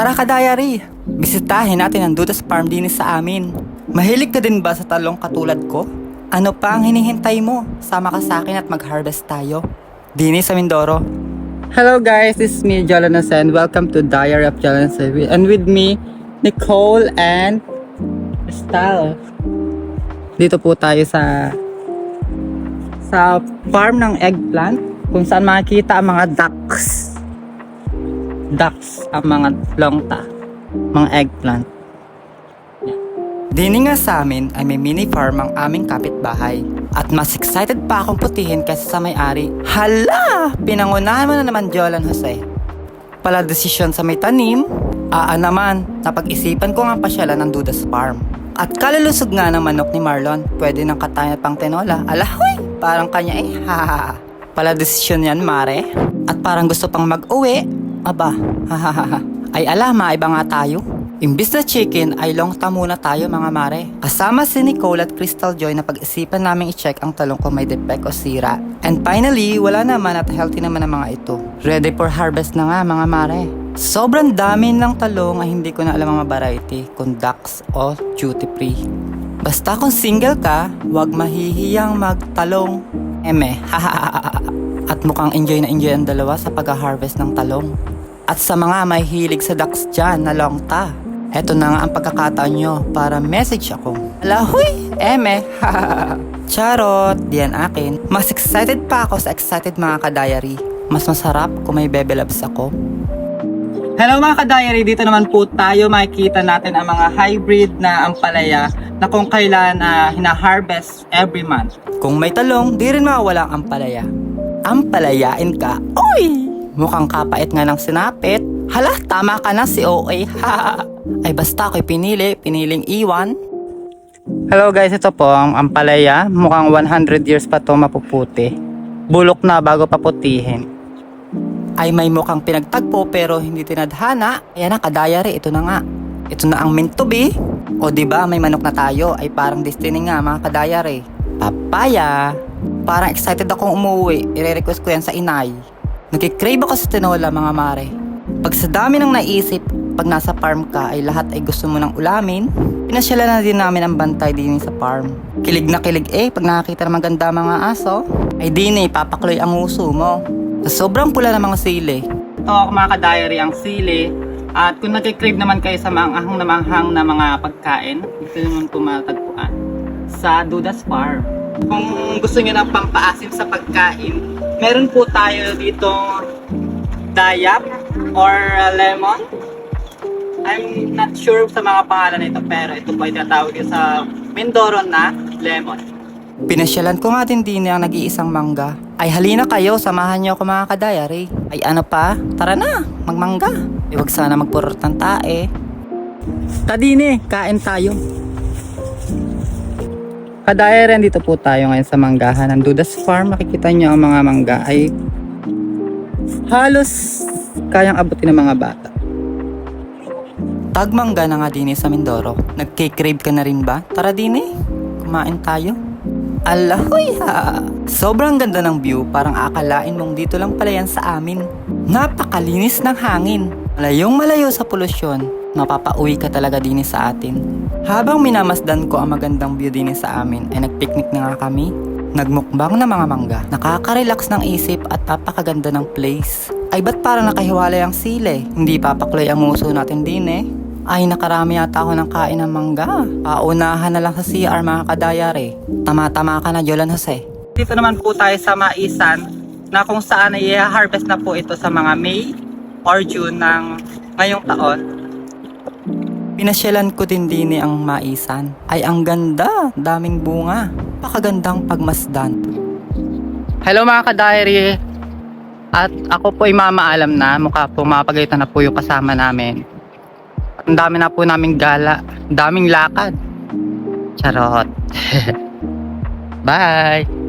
Tara ka diary, bisitahin natin ang Dudas Farm din sa amin. Mahilig ka din ba sa talong katulad ko? Ano pa ang hinihintay mo? Sama ka sa akin at mag-harvest tayo. Dini sa Mindoro. Hello guys, this is me, Jolanas, and welcome to Diary of Jolanas. And with me, Nicole and Estelle. Dito po tayo sa sa farm ng eggplant kung saan makikita ang mga ducks. Ducks ang mga longta, mga eggplant. Dini nga sa amin ay may mini farm ang aming kapitbahay. At mas excited pa akong putihin kaysa sa may-ari. Hala! Pinangunahan mo na naman, Jolan Jose. Pala desisyon sa may tanim, aa naman, napag-isipan ko nga pasyalan ng Dudas Farm. At kalalusog nga ng manok ni Marlon, pwede ng katayan at pang tenola. Alahoy! Parang kanya eh, Pala desisyon yan, Mare. At parang gusto pang mag-uwi. Aba, ha Ay ala, maiba nga tayo. Imbis na chicken ay longta muna tayo mga mare. Kasama si Nicole at Crystal Joy na pag-isipan namin i-check ang talong kung may defect o sira. And finally, wala naman at healthy naman ang mga ito. Ready for harvest na nga mga mare. Sobrang dami ng talong ay hindi ko na alam ang variety kung ducks o duty free. Basta kung single ka, huwag mahihiyang magtalong. Eme, At mukhang enjoy na enjoy ang dalawa sa pag-harvest ng talong. At sa mga may hilig sa ducks dyan na longta, eto na nga ang pagkakataon nyo para message ako. Alahoy! Eme! Charot! Diyan akin. Mas excited pa ako sa excited mga ka-diary. Mas masarap kung may bebe loves ako. Hello mga ka-diary! Dito naman po tayo makikita natin ang mga hybrid na ampalaya na kung kailan na hina-harvest every month. Kung may talong, di rin mawawala ang ampalaya. Ampalayain ka. Oy! Mukhang kapait nga ng sinapit. Hala, tama ka na si OA. Ay basta ako'y pinili, piniling iwan. Hello guys, ito po ang ampalaya. Mukhang 100 years pa to mapuputi. Bulok na bago paputihin. Ay may mukhang pinagtagpo pero hindi tinadhana. Ayan na, kadayari, ito na nga. Ito na ang meant to be. O di ba may manok na tayo ay parang destiny nga mga kadayari. Papaya. Parang excited akong umuwi. Ire-request ko yan sa inay. Nagkikrave ako sa tinola mga mare. Pag sa dami ng naisip, pag nasa farm ka ay lahat ay gusto mo ng ulamin, pinasyala na din namin ang bantay din sa farm. Kilig na kilig eh pag nakakita ng maganda mga aso, ay din eh papakloy ang uso mo. Sa sobrang pula ng mga sili. Ito ako mga ka-diary ang sili. At kung nagkikrave naman kayo sa mga ahang na manghang na mga pagkain, ito naman po matagpuan sa Dudas Farm. Kung gusto niyo ng pampaasim sa pagkain, meron po tayo dito dayap or lemon. I'm not sure sa mga pangalan nito pero ito po ay tinatawag sa Mindoro na lemon. Pinasyalan ko nga din din ang nag-iisang mangga. Ay halina kayo, samahan niyo ako mga kadayari. Ay ano pa, tara na, magmangga. Iwag sana magpurot ng tae. Tadine, kain tayo. Kadayari, dito po tayo ngayon sa manggahan ng Dudas Farm. Makikita niyo ang mga mangga ay halos kayang abutin ng mga bata. Tagmangga na nga din eh sa Mindoro. Nagkikrave ka na rin ba? Tara din eh. Kumain tayo. Alahoy ha! Sobrang ganda ng view, parang akalain mong dito lang pala yan sa amin. Napakalinis ng hangin. Malayong malayo sa polusyon, mapapauwi ka talaga din sa atin. Habang minamasdan ko ang magandang view din sa amin, ay nagpiknik na nga kami. Nagmukbang na mga mangga, nakaka-relax ng isip at napakaganda ng place. Ay ba't parang nakahiwalay ang sile? Hindi papakloy ang muso natin din eh. Ay nakarami yata ako ng kain ng mangga. Paunahan na lang sa CR mga kadayari. Tama-tama ka na Jolan Jose. Dito naman po tayo sa Maisan na kung saan ay harvest na po ito sa mga May or June ng ngayong taon. Pinasyalan ko din din ang Maisan. Ay ang ganda, daming bunga. Pakagandang pagmasdan. Hello mga ka-diary. At ako po ay mamaalam na, mukha po mapagalitan na po yung kasama namin. Ang dami na po naming gala, daming lakad. Charot. Bye!